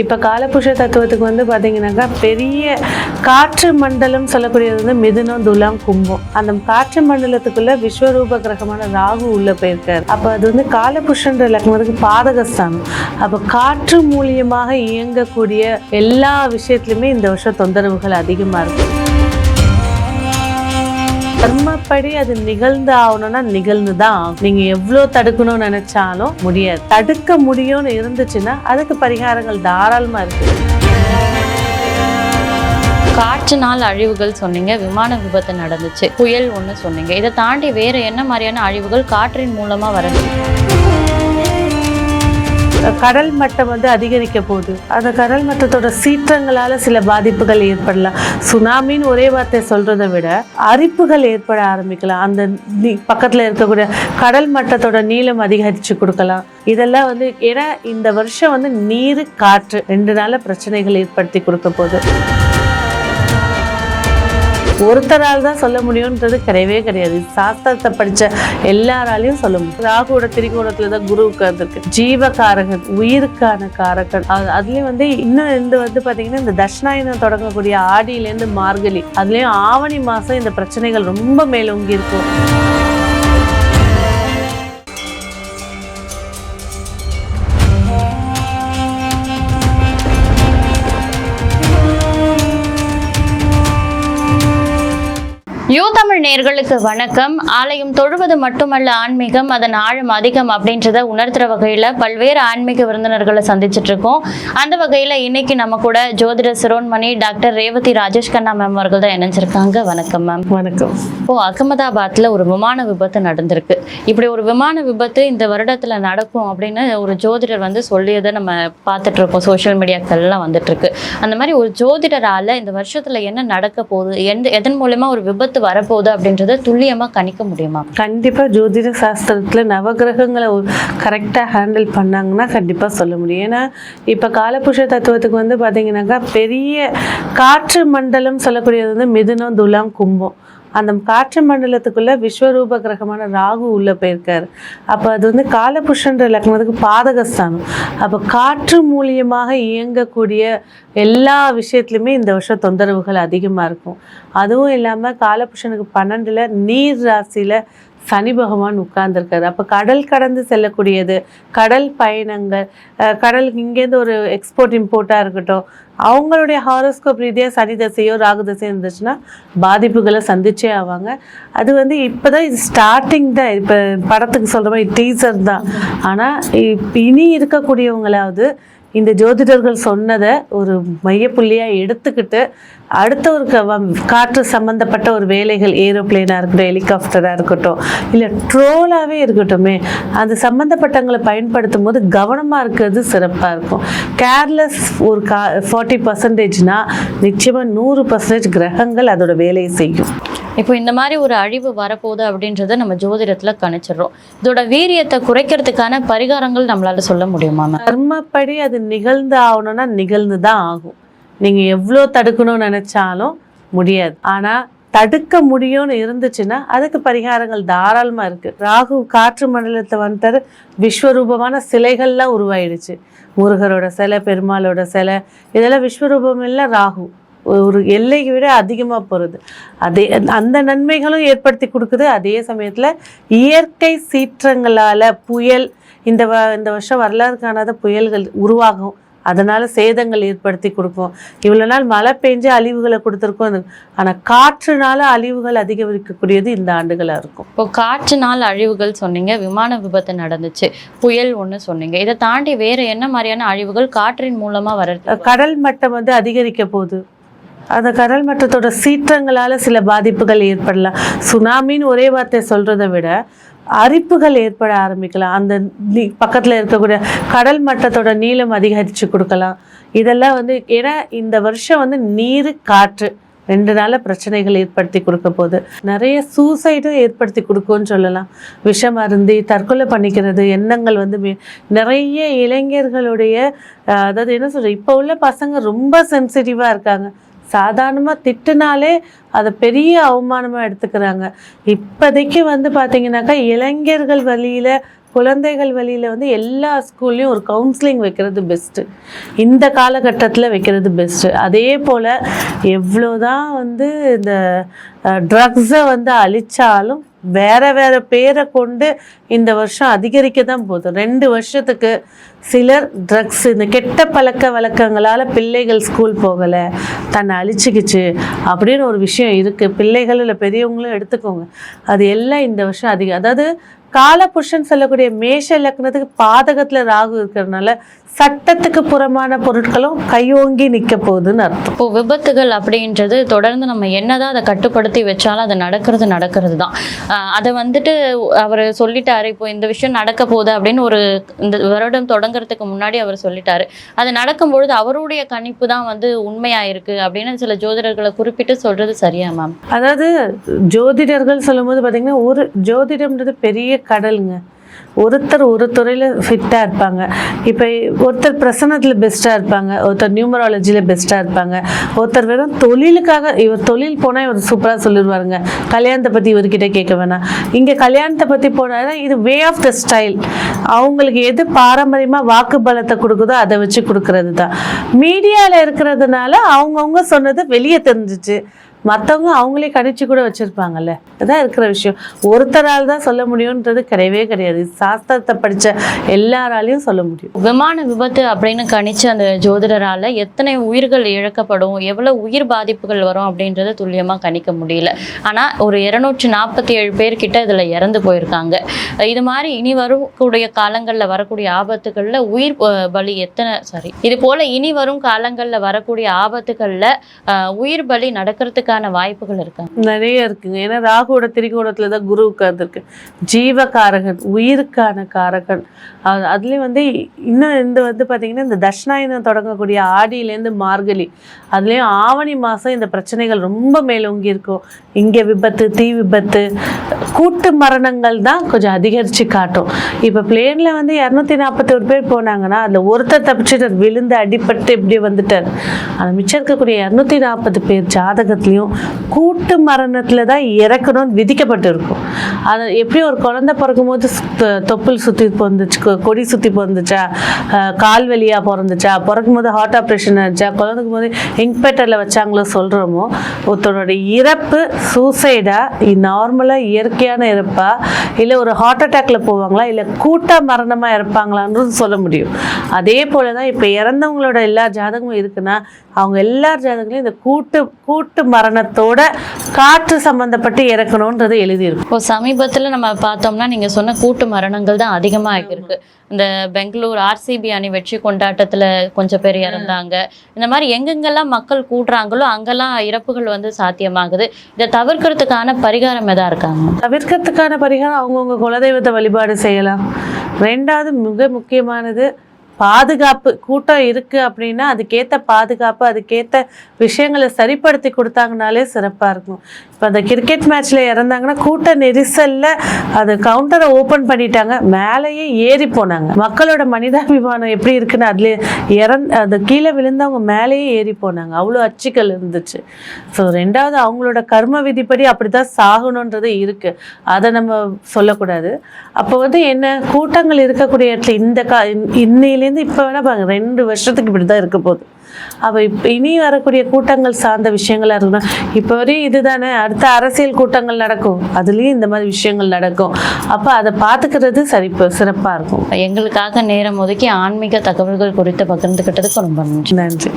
இப்போ காலபுஷ தத்துவத்துக்கு வந்து பார்த்தீங்கன்னாக்கா பெரிய காற்று மண்டலம் சொல்லக்கூடியது வந்து மிதுனம் துலாம் கும்பம். அந்த காற்று மண்டலத்துக்குள்ள விஸ்வரூப கிரகமான ராகு உள்ளே போயிருக்காரு. அப்போ அது வந்து காலபுஷன்ற லக்னத்துக்கு பாதகஸ்தானம். அப்போ காற்று மூலியமாக இயங்கக்கூடிய எல்லா விஷயத்துலையுமே இந்த வருஷம் தொந்தரவுகள் அதிகமாக இருக்குது கர்மப்படி அது நிகழ்ந்து ஆகணும்னா நிகழ்ந்து தான் நீங்க எவ்வளோ தடுக்கணும்னு நினைச்சாலும் முடியாது. தடுக்க முடியும்னு இருந்துச்சுன்னா அதுக்கு பரிகாரங்கள் தாராளமா இருக்கு. காற்றுனால் அழிவுகள் சொன்னீங்க விமான விபத்து நடந்துச்சு புயல் ஒன்று சொன்னீங்க. இதை தாண்டி வேற என்ன மாதிரியான அழிவுகள் காற்றின் மூலமா வரணும்? கடல் மட்டம் வந்து அதிகரிக்க போகுது. அந்த கடல் மட்டத்தோட சீற்றங்களால சில பாதிப்புகள் ஏற்படலாம். சுனாமின்னு ஒரே வார்த்தை சொல்றதை விட அரிப்புகள் ஏற்பட ஆரம்பிக்கலாம். அந்த நீ- பக்கத்துல இருக்கக்கூடிய கடல் மட்டத்தோட நீளம் அதிகரிச்சு கொடுக்கலாம். இதெல்லாம் வந்து ஏன்னா இந்த வருஷம் வந்து நீர் காற்று ரெண்டு நாள பிரச்சனைகள் ஏற்படுத்தி கொடுக்க போகுது. ஒருத்தரால் தான் சொல்ல முடியும்ன்றது கிடையவே கிடையாது. சாஸ்திரத்தை படித்த எல்லாராலையும் சொல்ல முடியும். ராகுவோட திரிகோணத்தில் தான் குரு உட்கார்ந்துருக்கு. ஜீவகாரகன் உயிருக்கான காரகன். அது- அதுலேயும் வந்து இன்னும் இந்த வந்து பார்த்தீங்கன்னா இந்த தட்சிணாயனம் தொடங்கக்கூடிய ஆடியிலேருந்து மார்கழி அதுலேயும் ஆவணி மாதம் இந்த பிரச்சனைகள் ரொம்ப மேலோங்கி இருக்கும். நேர்களுக்கு வணக்கம். ஆலயம் தொழுவது மட்டுமல்ல ஆன்மீகம் அதன் ஆழம் அதிகம் அப்படின்றத உணர்த்துற வகையில பல்வேறு ஆன்மீக விருந்தினர்களை சந்திச்சிட்டு இருக்கோம். அந்த வகையில இன்னைக்கு நம்ம கூட ஜோதிட சிரோன்மணி டாக்டர் ரேவதி ராஜேஷ் கண்ணா மேம் அவர்கள் தான் இணைஞ்சிருக்காங்க. வணக்கம் மேம் வணக்கம். இப்போ அகமதாபாத்ல ஒரு விமான விபத்து நடந்திருக்கு. இப்படி ஒரு விமான விபத்து இந்த வருடத்துல நடக்கும் அப்படின்னு ஒரு ஜோதிடர் வந்து சொல்லியதை நம்ம பார்த்துட்டு இருக்கோம். சோஷியல் மீடியாக்கள்லாம் வந்துட்டு இருக்கு அந்த மாதிரி ஒரு ஜோதிடரால இந்த வருஷத்துல என்ன நடக்க போகுது? எந்த எதன் மூலமா ஒரு விபத்து வரப்போகுது அப்படின்றத துல்லியமாக கணிக்க முடியுமா? கண்டிப்பாக ஜோதிட சாஸ்திரத்தில் நவகிரகங்களை கரெக்டாக ஹேண்டில் பண்ணாங்கன்னா கண்டிப்பாக சொல்ல முடியும். ஏன்னா இப்போ காலபுஷ தத்துவத்துக்கு வந்து பார்த்தீங்கன்னாக்கா பெரிய காற்று மண்டலம் சொல்லக்கூடியது வந்து மிதுனம் துலாம் கும்பம். அந்த காற்று மண்டலத்துக்குள்ள விஸ்வரூப கிரகமான ராகு உள்ள போயிருக்காரு. அப்போ அது வந்து காலபுஷன்ற லக்னத்துக்கு பாதகஸ்தானம். அப்போ காற்று மூலியமாக இயங்கக்கூடிய எல்லா விஷயத்துலையுமே இந்த வருஷம் தொந்தரவுகள் அதிகமாக இருக்கும். அதுவும் இல்லாமல் காலபுஷனுக்கு பன்னெண்டில் நீர் ராசியில் சனி பகவான் உட்கார்ந்துருக்காரு. அப்போ கடல் கடந்து செல்லக்கூடியது கடல் பயணங்கள் கடல் இங்கேருந்து ஒரு எக்ஸ்போர்ட் இம்போர்ட்டாக இருக்கட்டும் அவங்களுடைய ஹாரோஸ்கோப் ரீதியாக சனி தசையோ ராகு தசையோ இருந்துச்சுன்னா பாதிப்புகளை சந்திச்சே ஆவாங்க. அது வந்து இப்போ தான் இது ஸ்டார்டிங் தான். இப்போ படத்துக்கு சொல்கிற மாதிரி டீசர் தான். ஆனால் இனி இருக்கக்கூடியவங்களாவது இந்த ஜோதிடர்கள் சொன்னதை ஒரு மையப்புள்ளியாக எடுத்துக்கிட்டு அடுத்த ஒரு க- வம்- காற்று சம்மந்தப்பட்ட ஒரு வேலைகள் ஏரோப்ளேனாக இருக்கட்டும் ஹெலிகாப்டராக இருக்கட்டும் இல்லை ட்ரோலாகவே இருக்கட்டுமே அது சம்மந்தப்பட்டவங்களை பயன்படுத்தும் போது கவனமாக இருக்கிறது சிறப்பாக இருக்கும். கேர்லெஸ் ஒரு கா ஃபார்ட்டி பர்சன்டேஜ்னால் நிச்சயமாக நூறு பர்சன்டேஜ் கிரகங்கள் அதோட வேலையை செய்யும். இப்போ இந்த மாதிரி ஒரு அழிவு வரப்போகுது அப்படின்றத நம்ம ஜோதிடத்துல கணிச்சிடுறோம். இதோட வீரியத்தை குறைக்கிறதுக்கான பரிகாரங்கள் நம்மளால சொல்ல முடியுமா கர்மப்படி அது நிகழ்ந்து ஆகணும்னா நிகழ்ந்து தான் ஆகும். நீங்கள் எவ்வளோ தடுக்கணும்னு நினச்சாலும் முடியாது. ஆனால் தடுக்க முடியும்னு இருந்துச்சுன்னா அதுக்கு பரிகாரங்கள் தாராளமாக இருக்குது ராகு காற்று மண்டலத்தை வந்துட்டாரு. விஸ்வரூபமான சிலைகள்லாம் உருவாயிடுச்சு. முருகரோட சிலை பெருமாளோட சிலை இதெல்லாம் விஸ்வரூபம் இல்லை ராகு. ஒரு எல்லையை விட அதிகமாக போகிறது அதே அந்த நன்மைகளும் ஏற்படுத்தி கொடுக்குது. அதே சமயத்தில் இயற்கை சீற்றங்களால் புயல் இந்த வ இந்த வருஷம் வரலாறு காணாத புயல்கள் உருவாகும். அதனால சேதங்கள் ஏற்படுத்தி கொடுக்கும். இவ்வளோ நாள் மழை பெஞ்சு அழிவுகளை கொடுத்துருக்கோம். ஆனால் காற்றுனால அழிவுகள் அதிகரிக்கக்கூடியது இந்த ஆண்டுகளாக இருக்கும். இப்போ காற்றுனால் அழிவுகள் சொன்னீங்க விமான விபத்து நடந்துச்சு புயல் ஒன்று சொன்னீங்க. இதை தாண்டி வேற என்ன மாதிரியான அழிவுகள் காற்றின் மூலமா வர்றது கடல் மட்டம் வந்து அதிகரிக்க போகுது. அந்த கடல் மட்டத்தோட சீற்றங்களால் சில பாதிப்புகள் ஏற்படலாம். சுனாமின்னு ஒரே வார்த்தை சொல்கிறத விட அரிப்புகள் ஏற்பட ஆரம்பிக்கலாம். அந்த நீ- பக்கத்தில் இருக்கக்கூடிய கடல் மட்டத்தோட நீளம் அதிகரித்து கொடுக்கலாம். இதெல்லாம் வந்து ஏன்னா இந்த வருஷம் வந்து நீர் காற்று ரெண்டு நாளில் பிரச்சனைகள் ஏற்படுத்தி கொடுக்க போகுது. நிறைய சூசைடும் ஏற்படுத்தி கொடுக்கும்னு சொல்லலாம். விஷம் அருந்தி தற்கொலை பண்ணிக்கிறது எண்ணங்கள் வந்து மே- நிறைய இளைஞர்களுடைய அதாவது என்ன சொல்கிறது இப்போ உள்ள பசங்க ரொம்ப சென்சிட்டிவாக இருக்காங்க. சாதாரணமாக திட்டுனாலே அதை பெரிய அவமானமாக எடுத்துக்கிறாங்க. இப்போதைக்கு வந்து பார்த்தீங்கன்னாக்கா இளைஞர்கள் வழியில் குழந்தைகள் வழியில் வந்து எல்லா ஸ்கூல்லையும் ஒரு கவுன்சிலிங் வைக்கிறது பெஸ்ட்டு இந்த காலகட்டத்தில் வைக்கிறது பெஸ்ட்டு அதே போல் எவ்வளோ தான் வந்து இந்த ட்ரக்ஸை வந்து அழிச்சாலும் வேற வேற பேரை கொண்டு இந்த வருஷம் அதிகரிக்க தான் போகுது. ரெண்டு வருஷத்துக்கு சிலர் ட்ரக்ஸ் இந்த கெட்ட பழக்க வழக்கங்களால் பிள்ளைகள் ஸ்கூல் போகலை தன்னை அழிச்சிக்கிச்சு அப்படின்னு ஒரு விஷயம் இருக்குது பிள்ளைகள் இல்லை பெரியவங்களும் எடுத்துக்கோங்க. அது எல்லாம் இந்த வருஷம் அதிகம் அதாவது காலபுருஷன் சொல்லக்கூடிய மேஷ லக்னத்துக்கு பாதகத்தில் ராகு இருக்கிறதுனால சட்டத்துக்கு புறமான பொருட்களும் கையோங்கி நிற்க போகுதுன்னு அர்த்தம். இப்போ விபத்துகள் அப்படின்றது தொடர்ந்து நம்ம என்னதான் அதை கட்டுப்படுத்தி வச்சாலும் அது நடக்கிறது நடக்கிறது தான் அதை வந்துட்டு அவர் சொல்லிட்டாரு இப்போ இந்த விஷயம் நடக்க போகுது அப்படின்னு ஒரு இந்த வருடம் தொடங்குறதுக்கு முன்னாடி அவர் சொல்லிட்டாரு. அது நடக்கும்பொழுது அவருடைய கணிப்பு தான் வந்து உண்மையா இருக்கு அப்படின்னு சில ஜோதிடர்களை குறிப்பிட்டு சொல்றது சரியா மேம்? அதாவது ஜோதிடர்கள் சொல்லும்போது பார்த்தீங்கன்னா ஒரு ஜோதிடம்ன்றது பெரிய கடலுங்க. ஒருத்தர் ஒரு துறையில் ஃபிட்டாக இருப்பாங்க. இப்போ ஒருத்தர் பிரசனத்தில் பெஸ்ட்டாக இருப்பாங்க. ஒருத்தர் நியூமராலஜியில் பெஸ்ட்டாக இருப்பாங்க. ஒருத்தர் வெறும் தொழிலுக்காக இவர் தொழில் போனால் இவர் சூப்பராக சொல்லிடுவாருங்க. கல்யாணத்தை பற்றி இவர்கிட்ட கேட்க வேணாம். இங்கே கல்யாணத்தை பற்றி போனால் இது வே ஆஃப் த ஸ்டைல் அவங்களுக்கு எது பாரம்பரியமாக வாக்கு பலத்தை கொடுக்குதோ அதை வச்சு கொடுக்கறது தான் மீடியாவில் இருக்கிறதுனால அவங்கவுங்க சொன்னது வெளியே தெரிஞ்சிச்சு. மற்றவங்க அவங்களே கணிச்சு கூட வச்சுருப்பாங்கல்ல. அதான் இருக்கிற விஷயம். ஒருத்தரால் தான் சொல்ல முடியுன்றது கிடையவே கிடையாது. சாஸ்திரத்தை படித்த எல்லாராலையும் சொல்ல முடியும். விமான விபத்து அப்படின்னு கணிச்ச அந்த ஜோதிடரால எத்தனை உயிர்கள் இழக்கப்படும் எவ்வளவு உயிர் பாதிப்புகள் வரும் அப்படின்றத துல்லியமா கணிக்க முடியல. ஆனா ஒரு இருநூற்றி நாற்பத்தி ஏழு பேர்கிட்ட இதுல இறந்து போயிருக்காங்க. இது மாதிரி இனி வரக்கூடிய காலங்கள்ல வரக்கூடிய ஆபத்துகள்ல உயிர் பலி எத்தனை சாரி இது போல இனி வரும் காலங்கள்ல வரக்கூடிய ஆபத்துகள்ல அஹ், உயிர் பலி நடக்கிறதுக்கு நடக்கிறதுக்கான வாய்ப்புகள் இருக்கா? நிறைய இருக்குங்க. ஏன்னா ராகுவோட திரிகோணத்துல தான் குரு உட்கார்ந்துருக்கு. ஜீவகாரகன் உயிருக்கான காரகன். அது- அதுலயும் வந்து இன்னும் இந்த வந்து பார்த்தீங்கன்னா இந்த தட்சிணாயனம் தொடங்கக்கூடிய ஆடியிலேருந்து மார்கழி. அதுலேயும் ஆவணி மாதம் இந்த பிரச்சனைகள் ரொம்ப மேலோங்கி இருக்கும். இங்கே விபத்து தீ விபத்து கூட்டு மரணங்கள் தான் கொஞ்சம் அதிகரித்து காட்டும். இப்போ பிளேனில் வந்து இரநூத்தி நாற்பத்தோரு பேர் போனாங்கன்னா அதில் ஒருத்தர் தப்பிச்சுட்டார் விழுந்து அடிபட்டு இப்படி வந்துட்டார். ஆனா மிச்சம் இருக்கக்கூடிய இரநூத்தி நாற்பது பேர் ஜாதகத்துலேயும் கூட்டு மரணத்தில் தான் இறக்கணும்னு விதிக்கப்பட்டு இருக்கும் அது எப்படி ஒரு குழந்தை பிறக்கும் போது தொப்புள் சுற்றி பிறந்துச்சு கொ- கொடி சுற்றி பிறந்துச்சா கால் வலியா பிறந்துச்சா பிறக்கும் போது ஹார்ட் ஆப்ரேஷன் ஆச்சா குழந்தைக்கு போது இங்க்பேட்டரில் வச்சாங்களோ சொல்கிறோமோ ஒருத்தரோட இறப்பு சூசைடாக நார்மலாக இயற்கையான இறப்பா இல்லை ஒரு ஹார்ட் அட்டாக்ல போவாங்களா இல்லை கூட்ட மரணமாக இறப்பாங்களான்றது சொல்ல முடியும். அதே போல தான் இப்போ இறந்தவங்களோட எல்லா ஜாதகமும் இருக்குன்னா அவங்க எல்லா ஜாதகங்களையும் இந்த கூட்டு கூட்டு மரணம் மரணத்தோட காற்று சம்பந்தப்பட்டு இறக்கணுன்றது எழுதியிருக்கும் இப்போ சமீபத்துல நம்ம பார்த்தோம்னா நீங்க சொன்ன கூட்டு மரணங்கள் தான் அதிகமா இருக்கு இந்த பெங்களூர் ஆர்சிபி அணி வெற்றி கொண்டாட்டத்துல கொஞ்சம் பேர் இறந்தாங்க. இந்த மாதிரி எங்கெங்கெல்லாம் மக்கள் கூடுறாங்களோ அங்கெல்லாம் இறப்புகள் வந்து சாத்தியமாகுது. இதை தவிர்க்கிறதுக்கான பரிகாரம் எதா இருக்காங்க? தவிர்க்கிறதுக்கான பரிகாரம் அவங்கவுங்க குலதெய்வத்தை வழிபாடு செய்யலாம். ரெண்டாவது மிக முக்கியமானது பாதுகாப்பு கூட்டம் இருக்கு அப்படின்னா அதுக்கேற்ற பாதுகாப்பு அதுக்கேற்ற விஷயங்களை சரிப்படுத்தி கொடுத்தாங்கனாலே சிறப்பாக இருக்கும். இப்போ அந்த கிரிக்கெட் மேட்ச்ல இறந்தாங்கன்னா கூட்ட நெரிசல்ல அது கவுண்டரை ஓப்பன் பண்ணிட்டாங்க. மேலேயே ஏறி போனாங்க. மக்களோட மனிதாபிமானம் எப்படி இருக்குன்னு அதுலேயே இறந் அது கீழே விழுந்தவங்க மேலேயே ஏறி போனாங்க. அவ்வளோ அச்சுக்கள் இருந்துச்சு. ஸோ ரெண்டாவது அவங்களோட கர்ம விதிப்படி அப்படிதான் சாகணுன்றது இருக்கு. அதை நம்ம சொல்லக்கூடாது. அப்போ வந்து என்ன? கூட்டங்கள் இருக்கக்கூடிய இடத்துல இந்த கா இன்னையிலேருந்து இப்போ வேணா பாருங்க ரெண்டு வருஷத்துக்கு இப்படி தான் இருக்க போகுது. அப்போ இப்போ இனி வரக்கூடிய கூட்டங்கள் சார்ந்த விஷயங்களா இருக்கணும் இப்போ வரையும் இதுதானே அடுத்த அரசியல் கூட்டங்கள் நடக்கும். அதுலேயும் இந்த மாதிரி விஷயங்கள் நடக்கும். அப்போ அதை பார்த்துக்கிறது சரி சிறப்பாக இருக்கும். எங்களுக்காக நேரம் ஒதுக்கி ஆன்மீக தகவல்கள் குறித்து பகிர்ந்துக்கிட்டதுக்கு ரொம்ப நன்றி. நன்றி.